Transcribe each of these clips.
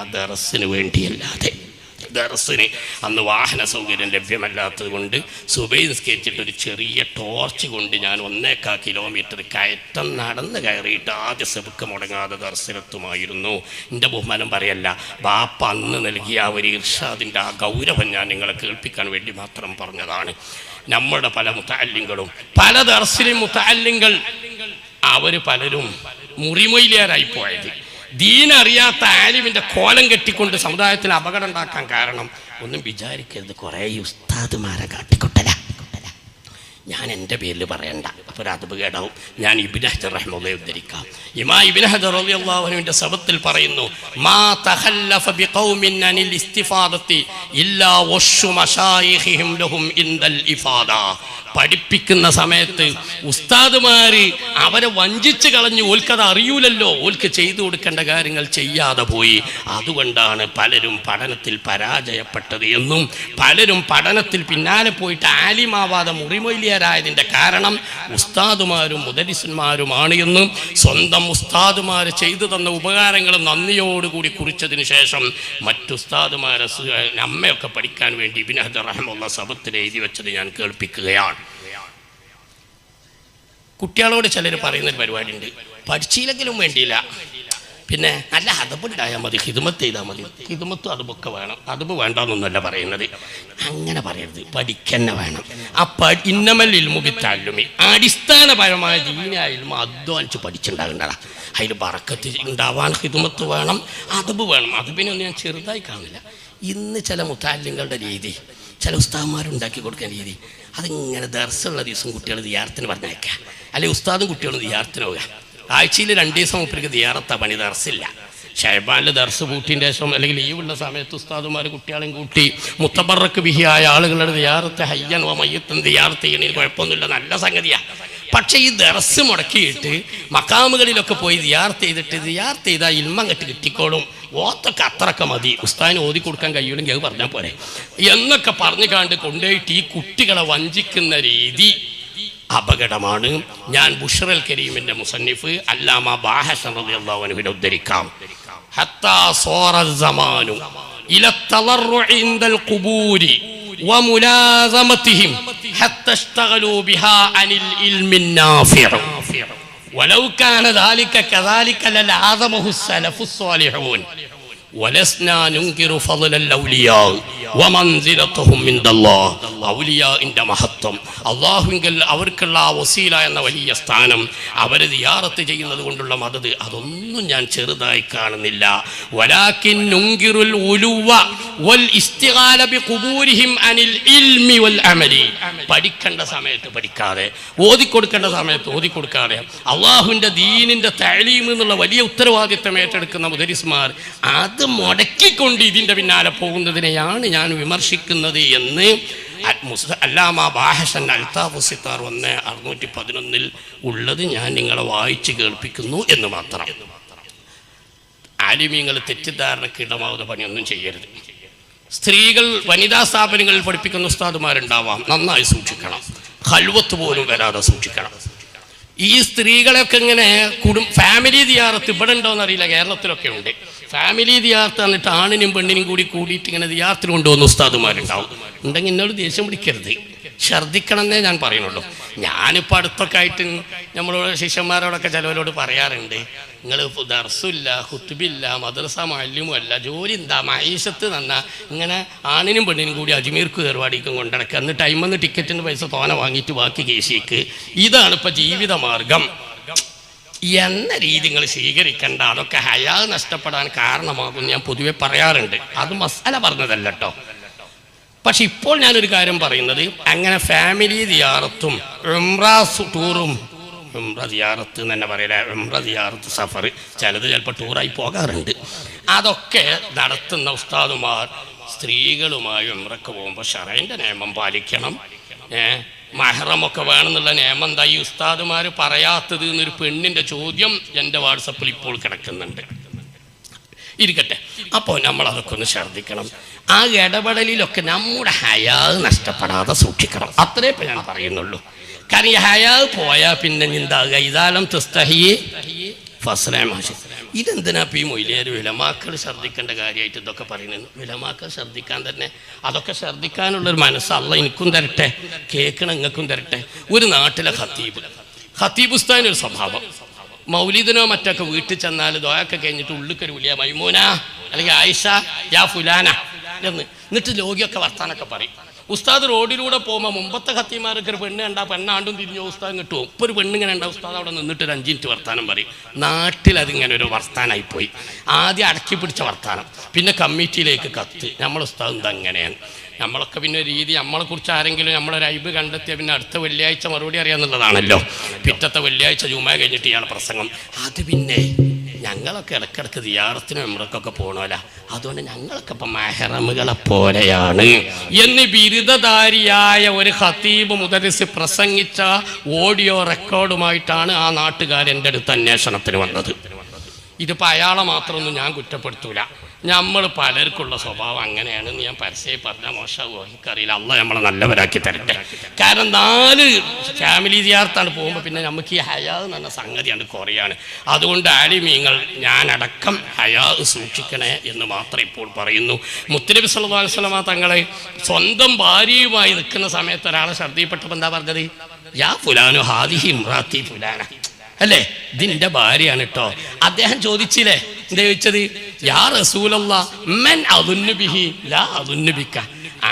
ദറസിന് വേണ്ടിയല്ലാതെ. ദർസിന് അന്ന് വാഹന സൗകര്യം ലഭ്യമല്ലാത്തത് കൊണ്ട് സുബൈ നിസ്കരിച്ചിട്ട് ഒരു ചെറിയ ടോർച്ച് കൊണ്ട് ഞാൻ ഒന്നേക്കാ കിലോമീറ്റർ കയറ്റം നടന്ന് കയറിയിട്ട് ആദ്യ സെബുക്ക് മുടങ്ങാതെ ദർശനത്തുമായിരുന്നു എന്റെ ബഹുമാനം പറയല്ല ബാപ്പ അന്ന് നൽകിയ ആ ഒരു ഇർഷാദിന്റെ ആ ഗൗരവം ഞാൻ നിങ്ങളെ കേൾപ്പിക്കാൻ വേണ്ടി മാത്രം പറഞ്ഞതാണ്. നമ്മുടെ പല മുത്താല്യങ്ങളും പല ദർശനം മുത്താല്യങ്ങൾ അവർ പലരും മുറിമൊയിലേറായി പോയത്. ദീനറിയാത്ത ആലിമിന്റെ കോലം കെട്ടിക്കൊണ്ട് സമുദായത്തിൽ അപകടം ഉണ്ടാക്കാൻ കാരണം ഒന്നും വിചാരിക്കരുത്. കുറേ ഉസ്താദുമാരെ കാട്ടിക്കൊട്ടല. ഞാൻ എന്റെ പേരിൽ പറയണ്ട. അപ്പോൾ അത് കേടാവും. ഞാൻ ഇബിൻ ഹജർ റഹ്മുള്ളയെ ഉദ്ധരിക്കാം. ഇമാ ഇബിൻ ഹജർ അള്ളാഹുവിന്റെ ശബത്തിൽ പറയുന്നു മാ തഹല്ലഫ ബിഖൗമിൻ അനിൽ ഇസ്തിഫാദത്തി ഇല്ലാ വശു മശായിഖിഹിം ലഹും ഇൻദൽ ഇഫാദ. പഠിപ്പിക്കുന്ന സമയത്ത് ഉസ്താദുമാര് അവരെ വഞ്ചിച്ച് കളഞ്ഞു ഓൽക്കത് അറിയൂലല്ലോ. ഓൽക്ക് ചെയ്തു കൊടുക്കേണ്ട കാര്യങ്ങൾ ചെയ്യാതെ പോയി. അതുകൊണ്ടാണ് പലരും പഠനത്തിൽ പരാജയപ്പെട്ടത് എന്നും പലരും പഠനത്തിൽ പിന്നാലെ പോയിട്ട് ആലിമാവാതെ മുറിമൊലിയരായതിന്റെ കാരണം ഉസ്താദുമാരും മുദരിസന്മാരുമാണ് എന്നും സ്വന്തം ഉസ്താദുമാർ ചെയ്തു തന്ന ഉപകാരങ്ങൾ നന്ദിയോടുകൂടി കുറിച്ചതിന് ശേഷം മറ്റുസ്താദുമാരെ ഉസ്താദുമാരെ അമ്മയൊക്കെ പഠിക്കാൻ വേണ്ടി ഇബിനഹദ് റഹമുള്ള സബത്തിൽ എഴുതി വെച്ചത് ഞാൻ കേൾപ്പിക്കുകയാണ്. കുട്ടികളോട് ചിലർ പറയുന്നൊരു പരിപാടിയുണ്ട്. പഠിച്ചില്ലെങ്കിലും വേണ്ടിയില്ല. പിന്നെ നല്ല ഹതബുണ്ടായാൽ മതി ഹിതുമത്ത് ചെയ്താൽ മതി. ഹിതുമത്തും അതുമൊക്കെ വേണം. അതും വേണ്ടെന്നൊന്നുമല്ല പറയുന്നത്. അങ്ങനെ പറയരുത്. പഠിക്കന്നെ വേണം. പഠി ഇന്നമൽ ഇൽമുബിത്താലുമി. അടിസ്ഥാനപരമായ ഇൽമ അധ്വാനിച്ച് പഠിച്ചിട്ടുണ്ടാകേണ്ടതാ. അതിൽ ബറക്കത്ത് ഉണ്ടാവാൻ ഹിതുമത്ത് വേണം അതബ് വേണം. അതുബിനൊന്നും ഞാൻ ചെറുതായി കാണില്ല ഇന്ന് ചില മുത്താല്യങ്ങളുടെ രീതി ചില ഉസ്താദന്മാരുണ്ടാക്കി കൊടുക്കുന്ന രീതി അതിങ്ങനെ ദർശനമുള്ള ദിവസം കുട്ടികൾ ദിയാർത്തിന് പറഞ്ഞേക്കാം അല്ലെങ്കിൽ ഉസ്താദും കുട്ടികളും ദിയാർത്തിന് പോവുക. ആഴ്ചയിൽ രണ്ട് ദിവസം മുപ്പിലേക്ക് ദിയാറത്താ പണി ദർസില്ല. ഷൈബാനിൽ ദർസ് കൂട്ടിന്റെ ശേഷം അല്ലെങ്കിൽ ലീവുള്ള സമയത്ത് ഉസ്താദുമാർ കുട്ടികളെയും കൂട്ടി മുത്തബറക്ക് ബിഹിയായ ആളുകളുടെ ദിയാറത്തെ ഹയ്യൻ ഓ മയ്യത്തും ദിയാറത്ത് ചെയ്യണതിൽ കുഴപ്പമൊന്നുമില്ല നല്ല സംഗതിയാണ് പക്ഷേ ഈ ദർസ് മുടക്കിയിട്ട് മക്കാമുകളിലൊക്കെ പോയി ദിയാർത്ത് ചെയ്തിട്ട് ദിയാർത്ത് ചെയ്താൽ ഇൽമം കെട്ട് കിട്ടിക്കോളും ഓത്തൊക്കെ അത്രക്ക മതി ഉസ്താദിന് ഓതി കൊടുക്കാൻ കഴിയുമെങ്കിൽ അത് പറഞ്ഞാൽ പോരെ. എന്നൊക്കെ പറഞ്ഞു കണ്ട് കൊണ്ടുപോയിട്ട് ഈ കുട്ടികളെ വഞ്ചിക്കുന്ന രീതി അപകടമാണ്. ഞാൻ ബുഷറൽ കരീമിന്റെ മുസന്നിഫ് അല്ലാമ ബാഹസറിനെ ഉദ്ധരിക്കാം. حتى صار الزمان إلى التضرع عند القبور وملازمتهم حتى اشتغلوا بها عن العلم النافع ولو كان ذلك كذلك للعظمه السلف الصالحون ഔലിയാഇന്റെ മഹത്വം. അള്ളാഹുവിൽ അവർക്കുള്ള ആ വസീല എന്ന വലിയ സ്ഥാനം അവരെ യാറത്ത് ചെയ്യുന്നത് കൊണ്ടുള്ള മതത് അതൊന്നും ഞാൻ ചെറുതായി കാണുന്നില്ല. വലാക്കിൻ നുങ്കിറുൽ ഉലുവ വൽ ബി ഖുബൂരിഹിം അനിൽ ഇൽമി വൽ അമലി. പഠിക്കേണ്ട സമയത്ത് പഠിക്കാതെ ഓതിക്കൊടുക്കേണ്ട സമയത്ത് ഓതിക്കൊടുക്കാതെ അള്ളാഹുവിന്റെ ദീനിന്റെ തഴലീം എന്നുള്ള വലിയ ഉത്തരവാദിത്തം ഏറ്റെടുക്കുന്ന മുദരിസ്മാർ അത് മുടക്കിക്കൊണ്ട് ഇതിന്റെ പിന്നാലെ പോകുന്നതിനെയാണ് ഞാൻ വിമർശിക്കുന്നത് എന്ന് അല്ലാമ ബാഹസൻ അൽത്താഫ് സിത്താർ ഒന്ന് അറുന്നൂറ്റി പതിനൊന്നിൽ ഉള്ളത് ഞാൻ നിങ്ങളെ വായിച്ച് കേൾപ്പിക്കുന്നു എന്ന് മാത്രം. ആലിമീങ്ങൾ തെറ്റിദ്ധാരണക്ക് ഇടമാവുന്ന പണിയൊന്നും ചെയ്യരുത്. സ്ത്രീകൾ വനിതാ സ്ഥാപനങ്ങളിൽ പഠിപ്പിക്കുന്ന ഉസ്താദുമാരുണ്ടാവാം. നന്നായി സൂക്ഷിക്കണം. ഹൽവത്ത് പോലും വരാതെ സൂക്ഷിക്കണം. ഈ സ്ത്രീകളെയൊക്കെ ഇങ്ങനെ കുടും ഫാമിലി ദിയാറത്ത് ഇവിടെ ഉണ്ടോ എന്നറിയില്ല കേരളത്തിലൊക്കെ ഉണ്ട്. ഫാമിലി ദിയാർത്ത് എന്നിട്ട് ആണിനും പെണ്ണിനും കൂടി കൂടിയിട്ട് ഇങ്ങനെ ദിയാർത്തിൽ കൊണ്ടുവന്ന ഉസ്താദുമാരുണ്ടാവും. ഉണ്ടെങ്കിൽ എന്നോട് ദേഷ്യം പിടിക്കരുത്. ഛർദിക്കണമെന്നേ ഞാൻ പറയുന്നുള്ളൂ. ഞാനിപ്പോൾ അടുത്തൊക്കെ ആയിട്ട് നമ്മളോട് ശിഷ്യന്മാരോടൊക്കെ ചിലവരോട് പറയാറുണ്ട്. നിങ്ങൾ ദർസുമില്ല ഹുത്തുബില്ല മദ്രസ മാലിന്യവും അല്ല ജോലി എന്താ? മൈശത്ത് നന്ന. ഇങ്ങനെ ആണിനും പെണ്ണിനും കൂടി അജ്മീർക്ക് കയറുവാടിക്കും കൊണ്ടിടക്കുക അന്ന് ടൈമെന്ന് ടിക്കറ്റിന് പൈസ തോന വാങ്ങിയിട്ട് ബാക്കി കേസിക്ക് ഇതാണ് ഇപ്പോൾ ജീവിതമാർഗം. എന്ന രീതി നിങ്ങൾ സ്വീകരിക്കേണ്ട. അതൊക്കെ ഹയാ നഷ്ടപ്പെടാൻ കാരണമാകും ഞാൻ പൊതുവെ പറയാറുണ്ട്. അത് മസാല പറഞ്ഞതല്ല കേട്ടോ പക്ഷെ ഇപ്പോൾ ഞാനൊരു കാര്യം പറയുന്നത്. അങ്ങനെ ഫാമിലി ദിയാറത്തും ഉംറാസ് ടൂറും ഉംറ എന്ന് തന്നെ പറയില്ല? ഉംറ സഫർ ചിലത് ചിലപ്പോൾ ടൂറായി പോകാറുണ്ട്. അതൊക്കെ നടത്തുന്ന ഉസ്താദുമാർ സ്ത്രീകളുമായി ഉംറക്ക് പോകുമ്പോൾ ഷറൈന്റെ നിയമം പാലിക്കണം. ഏ? മഹറമൊക്കെ വേണമെന്നുള്ള നിയമം എന്താ ഈ ഉസ്താദുമാർ പറയാത്തത് എന്നൊരു പെണ്ണിന്റെ ചോദ്യം എന്റെ വാട്സപ്പിൽ ഇപ്പോൾ കിടക്കുന്നുണ്ട്. ഇരിക്കട്ടെ. അപ്പോൾ നമ്മൾ അതൊക്കെ ഒന്ന് ശ്രദ്ധിക്കണം ആ ഇടപെടലിലൊക്കെ നമ്മുടെ ഹയാവ് നഷ്ടപ്പെടാതെ സൂക്ഷിക്കണം. അത്രേ ഞാൻ പറയുന്നുള്ളൂ. കാരണം ഈ ഹയാവ് പോയാൽ പിന്നെ എന്താകുക? ഇതാലം തുസ്തഹിയെ ഫസലായ മാഷ് ഇതെന്തിനാ പി മൊയിലേര് വിലമാക്കൾ ഛർദ്ദിക്കേണ്ട കാര്യമായിട്ട് ഇതൊക്കെ പറയുന്നത്? വിലമാക്കൾ ഛർദ്ദിക്കാൻ തന്നെ അതൊക്കെ ഛർദ്ദിക്കാനുള്ളൊരു മനസ്സ് അല്ല എനിക്കും തരട്ടെ കേൾക്കണ നിങ്ങൾക്കും തരട്ടെ. ഒരു നാട്ടിലെ ഖത്തീബ്. ഖത്തീബ് ഉസ്താദിന് ഒരു സ്വഭാവം. മൗലിദിനോ മറ്റൊക്കെ വീട്ടിൽ ചെന്നാൽ ദോയൊക്കെ കഴിഞ്ഞിട്ട് ഉള്ളിക്കൊരു വിളിയ മൈമൂന അല്ലെങ്കിൽ ആയിഷ യാ ഫുലാന എന്ന് എന്നിട്ട് ലോകിയൊക്കെ വർത്താനൊക്കെ പറയും. ഉസ്താദ് റോഡിലൂടെ പോകുമ്പോൾ മുമ്പത്തെ ഖത്തീമാർക്ക് ഒരു പെണ്ണ് കണ്ടാ പെണ്ണാണ്ടും തിരിഞ്ഞോ ഉസ്താദ് കിട്ടും ഇപ്പോൾ ഒരു പെണ്ണിങ്ങനെ ഉണ്ടാവും ഉസ്താദ് അവിടെ നിന്നിട്ട് ഒരു അഞ്ച് മിനിറ്റ് വർത്താനം പറയും. നാട്ടിൽ അതിങ്ങനെ ഒരു വർത്താനായി പോയി. ആദ്യം അടക്കി പിടിച്ച വർത്താനം. പിന്നെ കമ്മിറ്റിയിലേക്ക് കത്ത്. നമ്മൾ ഉസ്താദ് അങ്ങനെയാണ്? നമ്മളൊക്കെ പിന്നെ രീതി നമ്മളെ കുറിച്ച് ആരെങ്കിലും നമ്മളൊരു അയബ് കണ്ടെത്തിയ പിന്നെ അടുത്ത വെള്ളിയാഴ്ച മറുപടി അറിയാന്നുള്ളതാണല്ലോ. പിറ്റത്തെ വെള്ളിയാഴ്ച ജുമ കഴിഞ്ഞിട്ട് ഇയാളെ പ്രസംഗം. അത് പിന്നെ ഞങ്ങളൊക്കെ ഇടക്കിടക്ക് ദിയാറത്തിന് നമ്മൾക്കൊക്കെ പോകണമല്ല അതുകൊണ്ട് ഞങ്ങളൊക്കെ ഇപ്പം മെഹറമുകളെ പോലെയാണ്. എന്ന് ബിരുദധാരിയായ ഒരു ഹത്തീബ് മുദരിസ് പ്രസംഗിച്ച ഓഡിയോ റെക്കോർഡുമായിട്ടാണ് ആ നാട്ടുകാരന്റെ അടുത്ത് അന്വേഷണത്തിന് വന്നത്. ഇതിപ്പോൾ അയാളെ മാത്രമൊന്നും ഞാൻ കുറ്റപ്പെടുത്തൂല. നമ്മൾ പലർക്കുള്ള സ്വഭാവം അങ്ങനെയാണെന്ന് ഞാൻ പരസ്യമായി പറഞ്ഞാൽ മോശമാകുമോ എനിക്കറിയില്ല. അല്ല നമ്മളെ നല്ലവരാക്കി തരട്ടെ. കാരണം നാല് ഫാമിലി ജിയാർത്താണ് പോകുമ്പോൾ പിന്നെ നമുക്ക് ഈ ഹയാ എന്ന പറഞ്ഞ സംഗതിയാണ് കുറയാണ്. അതുകൊണ്ട് ആലിമീങ്ങൾ ഞാനടക്കം ഹയാ സൂക്ഷിക്കണേ എന്ന് മാത്രം ഇപ്പോൾ പറയുന്നു. മുത്തലബി വസല്ലമ തങ്ങളെ സ്വന്തം ഭാര്യയുമായി നിൽക്കുന്ന സമയത്ത് ഒരാളെ ഛർദ്ദിപ്പെട്ടപ്പോൾ എന്താ പറഞ്ഞത്? യാ ഫുലാനു ഹാദിഹി ഇമ്രാത്തി ഫുലാന. അല്ലേ? ഇതിന്റെ ഭാര്യയാണ് കേട്ടോ അദ്ദേഹം ചോദിച്ചില്ലേ? എന്താ ചോദിച്ചത്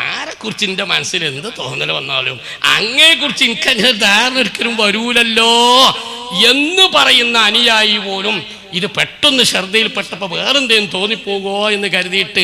ആരെ കുറിച്ച് എന്റെ മനസ്സിൽ എന്ത് തോന്നൽ വന്നാലും അങ്ങയെ കുറിച്ച് എനിക്ക് അങ്ങനെ ധാരണ ഒരിക്കലും വരൂലല്ലോ എന്ന് പറയുന്ന അനുയായി പോലും ഇത് പെട്ടെന്ന് ശ്രദ്ധയിൽപ്പെട്ടപ്പോൾ വേറെന്തേലും തോന്നിപ്പോകോ എന്ന് കരുതിയിട്ട്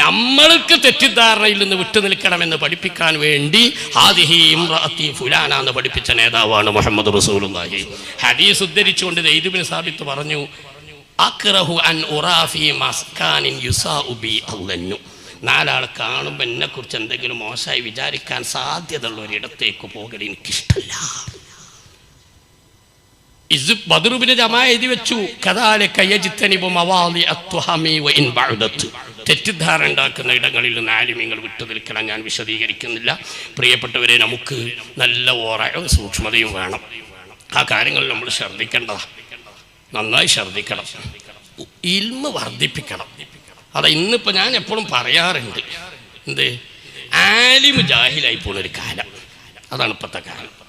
നമ്മൾക്ക് തെറ്റിദ്ധാരണയിൽ നിന്ന് വിട്ടു നിൽക്കണമെന്ന് പഠിപ്പിക്കാൻ വേണ്ടി ആദിഹി ഇമ്രാത്തി ഫുലാന എന്ന് പഠിപ്പിച്ച നേതാവാണ് മുഹമ്മദ് റസൂലുള്ളാഹി. ഹദീസ് ഉദ്ധരിച്ചുകൊണ്ട് ദൈദുബിൻ സാബിത്ത് പറഞ്ഞു അക്റഹു അൻ ഉറാഫി മസ്കാനിൻ യുസാ ഉബി അല്ലന്നു നാലാൾ കാണുമ്പോൾ എന്നെക്കുറിച്ച് എന്തെങ്കിലും മോശമായി വിചാരിക്കാൻ സാധ്യതയുള്ള ഒരിടത്തേക്ക് പോകൽ എനിക്കിഷ്ടമല്ല ഇത് ബദറുബിന് വെച്ചു. തെറ്റിദ്ധാരണ ഉണ്ടാക്കുന്ന ഇടങ്ങളിൽ നിന്ന് ആലിമ്യങ്ങൾ വിട്ടു നിൽക്കണം ഞാൻ വിശദീകരിക്കുന്നില്ല. പ്രിയപ്പെട്ടവരെ നമുക്ക് നല്ല ഓറയും സൂക്ഷ്മതയും വേണം. ആ കാര്യങ്ങൾ നമ്മൾ ശ്രദ്ധിക്കേണ്ടതാണ്. നന്നായി ശ്രദ്ധിക്കണം ഇൽമ വർദ്ധിപ്പിക്കണം. അതാ ഇന്നിപ്പോൾ ഞാൻ എപ്പോഴും പറയാറുണ്ട്. എന്ത്? ആലിമ് ജാഹിലായി പോണൊരു കാലം. അതാണ് ഇപ്പോഴത്തെ കാലം.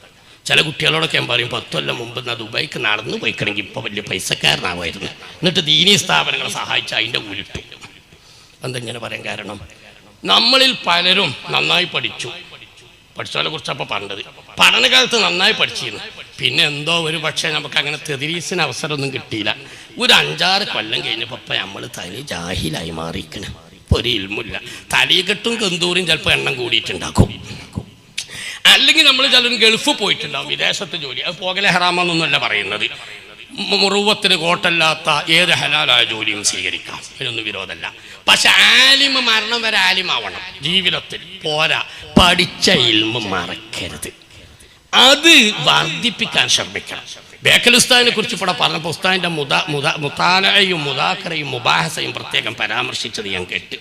ചില കുട്ടികളോടൊക്കെ ഞാൻ പറയും പത്തൊല്ലം മുമ്പ് എന്നാൽ ദുബായിക്ക് നടന്നു പോയിക്കണമെങ്കിൽ ഇപ്പോൾ വലിയ പൈസക്കാരനാവായിരുന്നു. എന്നിട്ട് ദീനീ സ്ഥാപനങ്ങളെ സഹായിച്ച് അതിന്റെ ഉരുട്ടു. എന്തെങ്ങനെ പറയാൻ കാരണം? നമ്മളിൽ പലരും നന്നായി പഠിച്ചു. പഠിച്ചവരെ കുറിച്ച് അപ്പോൾ പറഞ്ഞത് പഠനകാലത്ത് നന്നായി പഠിച്ചിരുന്നു. പിന്നെ എന്തോ ഒരു പക്ഷേ നമുക്ക് അങ്ങനെ തെതിരീസിന് അവസരമൊന്നും കിട്ടിയില്ല. ഒരു അഞ്ചാറ് കൊല്ലം കഴിഞ്ഞപ്പോൾ ഇപ്പം നമ്മൾ തനി ജാഹിലായി മാറിയിരിക്കണം. ഇപ്പോൾ ഒരു ഇൽമില്ല. തലീകെട്ടും കെന്തൂരും ചിലപ്പോൾ എണ്ണം കൂടിയിട്ടുണ്ടാക്കും അല്ലെങ്കിൽ നമ്മൾ ചിലരും ഗൾഫ് പോയിട്ടുണ്ടാവും വിദേശത്ത് ജോലി. അത് പോകലെ ഹറാമെന്നൊന്നുമല്ല പറയുന്നത്. മുറുവത്തിന് കോട്ടല്ലാത്ത ഏത് ഹലാലായ ജോലിയും സ്വീകരിക്കാം. അതിനൊന്നും വിരോധമല്ല. പക്ഷെ ആലിമ മരണം വരെ ആലിമാവണം. ജീവിതത്തിൽ പോരാ. പഠിച്ച ഇൽമ മറക്കരുത്. അത് വർദ്ധിപ്പിക്കാൻ ശ്രമിക്കണം. ബേക്കൽ ഉസ്താദിനെ കുറിച്ച് ഇവിടെ പറഞ്ഞപ്പോൾ ഉസ്താദിന്റെ മുത മുത മുത്താനയും മുതാക്കറയും മുബാഹസയും പ്രത്യേകം പരാമർശിച്ചത് ഞാൻ കേട്ട്.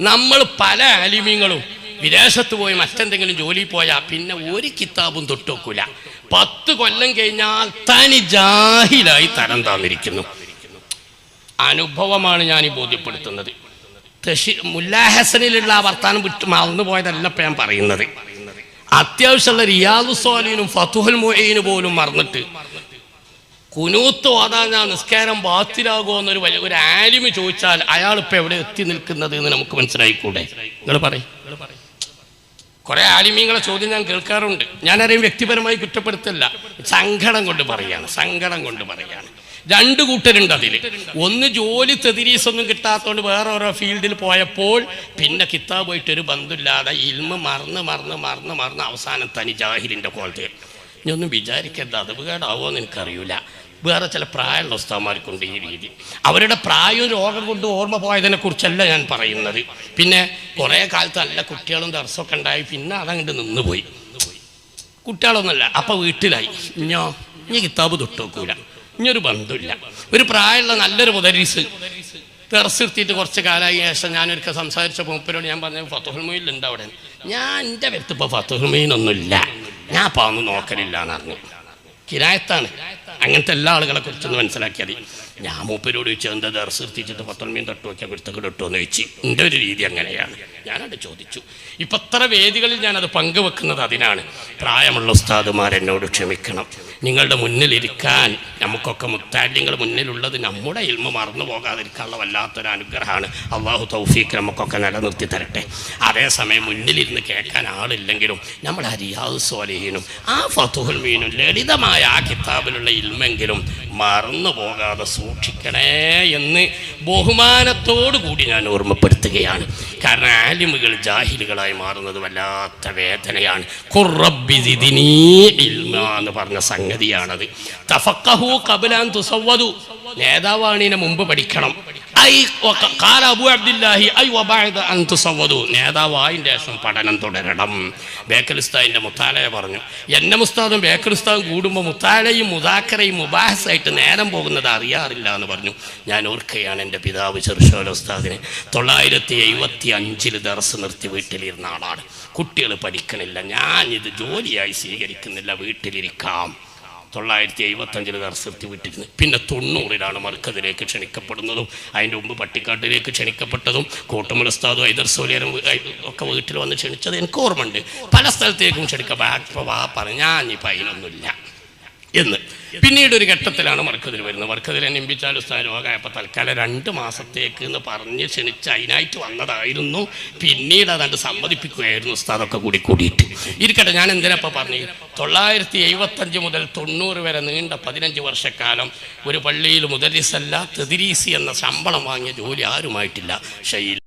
നമ്മൾ പല ആലിമ്യങ്ങളും വിദേശത്ത് പോയി മറ്റെന്തെങ്കിലും ജോലി പോയാൽ പിന്നെ ഒരു കിതാബും തൊട്ടുവെക്കൂല. പത്ത് കൊല്ലം കഴിഞ്ഞാൽ തനി ജാഹിലായി തരം താന്നിരിക്കുന്നു. അനുഭവമാണ് ഞാൻ ഈ ബോധ്യപ്പെടുത്തുന്നത്. മുല്ലാഹസനിലുള്ള ആ വർത്താനം വിട്ട് മറന്നു പോയതല്ല ഞാൻ പറയുന്നത്. അത്യാവശ്യമുള്ള റിയാദു സ്വാലീനും ഫതുഹൽ മൊയ്ന് പോലും മറന്നിട്ട്. കുനൂത്ത് ഓതാൻ ഞാൻ നിസ്കാരം ബാത്തിലാകുമോ എന്നൊരു വലിയ ഒരു ആലിമ് ചോദിച്ചാൽ അയാൾ ഇപ്പം എവിടെ എത്തി നിൽക്കുന്നത് എന്ന് നമുക്ക് മനസ്സിലായിക്കൂടെ? നിങ്ങൾ പറയും. കുറെ ആലിമീങ്ങളെ ചോദ്യം ഞാൻ കേൾക്കാറുണ്ട്. ഞാനാരെയും വ്യക്തിപരമായി കുറ്റപ്പെടുത്തല്ല. സങ്കടം കൊണ്ട് പറയാണ്. സങ്കടം കൊണ്ട് പറയാണ്. രണ്ട് കൂട്ടരുണ്ട് അതിൽ ഒന്ന് ജോലി തെതിരീസ് ഒന്നും കിട്ടാത്തതുകൊണ്ട് വേറെ ഓരോ ഫീൽഡിൽ പോയപ്പോൾ പിന്നെ കിതാബ് പോയിട്ട് ഒരു ബന്ധമില്ലാതെ ഇൽമ മറന്ന് മറന്ന് മറന്ന് മറന്ന് അവസാനം തനി ജാഹിലിന്റെ കോളത്തിൽ ഇനി ഒന്നും വിചാരിക്കരുത് അത് കേടാവോ എന്ന് എനിക്കറിയില്ല വേറെ ചില പ്രായമുള്ള ഉസ്താമാർക്കുണ്ട് ഈ രീതി. അവരുടെ പ്രായവും രോഗം കൊണ്ട് ഓർമ്മ പോയതിനെ കുറിച്ചല്ല ഞാൻ പറയുന്നത്. പിന്നെ കുറേ കാലത്ത് നല്ല കുട്ടികളും ദർശമൊക്കെ ഉണ്ടായി പിന്നെ അതങ്ങോട്ട് നിന്നുപോയി. കുട്ടികളൊന്നുമല്ല അപ്പം വീട്ടിലായി. ഇഞ്ഞോ ഇനി കിതാബ് തൊട്ട് നോക്കൂല. ഇനിയൊരു ബന്ധമില്ല ഒരു പ്രായമുള്ള നല്ലൊരു മുദരീസ്. തെറസിർത്തിയിട്ട് കുറച്ച് കാലമായി ശേഷം ഞാനൊരിക്കൽ സംസാരിച്ച മൂപ്പരോട് ഞാൻ പറഞ്ഞു ഫത്തുഹുൽ മൊയിലുണ്ട് അവിടെ. ഞാൻ എന്റെ വ്യക്തിപ്പോൾ ഒന്നുമില്ല മൊയിനൊന്നുമില്ല ഞാൻ അപ്പോൾ ഒന്നും നോക്കലില്ല എന്ന് കിരായത്താണ്. അങ്ങനത്തെ എല്ലാ ആളുകളെ കുറിച്ചൊന്ന് മനസ്സിലാക്കിയാൽ ഞാൻ മൂപ്പരോട് ചോദിച്ചു എന്താ ദർസ് നിർത്തിച്ചിട്ട് പത്തൊൻപതും തട്ട് വെച്ചാൽ കുരുത്തക്കട് ഇട്ടുമെന്ന് ചോദിച്ചു. എന്റെ ഒരു രീതി അങ്ങനെയാണ്. ഞാനത് ചോദിച്ചു. ഇപ്പം അത്ര വേദികളിൽ ഞാനത് പങ്കുവെക്കുന്നത് അതിനാണ്. പ്രായമുള്ള ഉസ്താദുമാർ എന്നോട് ക്ഷമിക്കണം. നിങ്ങളുടെ മുന്നിലിരിക്കാൻ നമുക്കൊക്കെ മുത്താല്യങ്ങൾ മുന്നിലുള്ളത് നമ്മുടെ ഇൽമ മറന്നു പോകാതിരിക്കാനുള്ള വല്ലാത്തൊരു അനുഗ്രഹമാണ്. അള്ളാഹു തൗഫീഖ് നമുക്കൊക്കെ നിലനിർത്തി തരട്ടെ. അതേസമയം മുന്നിലിരുന്ന് കേൾക്കാൻ ആളില്ലെങ്കിലും നമ്മൾ ആ റിയാദ് സ്വാലിഹീനും ആ ഫതുഹുൽ മീനും ലളിതമായ ആ കിതാബിലുള്ള ഇൽമെങ്കിലും മറന്നു പോകാതെ സൂക്ഷിക്കണേ എന്ന് ബഹുമാനത്തോടു കൂടി ഞാൻ ഓർമ്മപ്പെടുത്തുകയാണ്. കാരണം ആലിമുകൾ ജാഹിലുകളായി മാറുന്നത് വല്ലാത്ത വേദനയാണ്. എന്ന് പറഞ്ഞ സംഗതിയാണത്. തഫക്കഹു കബലാൻ തുസവ്വതു നേതാവാണിനെ മുമ്പ് പഠിക്കണം. നേതാവായതിന്റെ ശേഷം പഠനം തുടരണം. ബേക്കലിസ്താദിന്റെ മുത്താലയെ പറഞ്ഞു. എന്നെ മുസ്താദും ബേക്കലിസ്താദും കൂടുമ്പോൾ മുത്താലയും മുതാക്കരയും മുബാഹസായിട്ട് നേരം പോകുന്നത് അറിയാറില്ല എന്ന് പറഞ്ഞു. ഞാൻ ഓർക്കുകയാണ് എന്റെ പിതാവ് ചെറുശോല ഉസ്താദിനെ. തൊള്ളായിരത്തി എഴുപത്തി അഞ്ചിൽ ദർസ് നിർത്തി വീട്ടിലിരുന്ന ആളാണ്. കുട്ടികൾ പഠിക്കണില്ല. ഞാൻ ഇത് ജോലിയായി സ്വീകരിക്കുന്നില്ല. വീട്ടിലിരിക്കാം. തൊള്ളായിരത്തി എഴുപത്തഞ്ചിൽ ദർശനത്തിൽ വിട്ടിരുന്നു. പിന്നെ തൊണ്ണൂറിലാണ് മർക്കതിലേക്ക് ക്ഷണിക്കപ്പെടുന്നതും അതിന്റെ മുമ്പ് പട്ടിക്കാട്ടിലേക്ക് ക്ഷണിക്കപ്പെട്ടതും കോട്ടമുലസ്താദും ഐദർസോലിയരും ഒക്കെ വീട്ടിൽ വന്ന് ക്ഷണിച്ചത് എനിക്ക് ഓർമ്മയുണ്ട്. പല സ്ഥലത്തേക്കും ക്ഷണിക്കപ്പെട്ടപ്പോൾ ആ പറഞ്ഞു ഞാൻ ഇപ്പം അതിനൊന്നുമില്ല എന്ന്. പിന്നീട് ഒരു ഘട്ടത്തിലാണ് മർക്കതിൽ വരുന്നത്. മർക്കതിൽ നിമ്പിച്ചാൽ ഉസ്താദ് രോഗമായപ്പോൾ തൽക്കാലം രണ്ട് മാസത്തേക്ക് എന്ന് പറഞ്ഞ് ക്ഷണിച്ച് അതിനായിട്ട് വന്നതായിരുന്നു. പിന്നീട് അതാണ്ട് സമ്മതിപ്പിക്കുകയായിരുന്നു ഉസ്താദൊക്കെ കൂടി കൂടിയിട്ട്. ഇരിക്കട്ടെ ഞാൻ എന്തിനപ്പോൾ പറഞ്ഞു? തൊള്ളായിരത്തി എഴുപത്തഞ്ച് മുതൽ തൊണ്ണൂറ് വരെ നീണ്ട പതിനഞ്ച് വർഷക്കാലം ഒരു പള്ളിയിൽ മുദരിസല്ല തെതിരീസി എന്ന ശമ്പളം വാങ്ങിയ ജോലി ആരുമായിട്ടില്ല. ഷെയ്യിൽ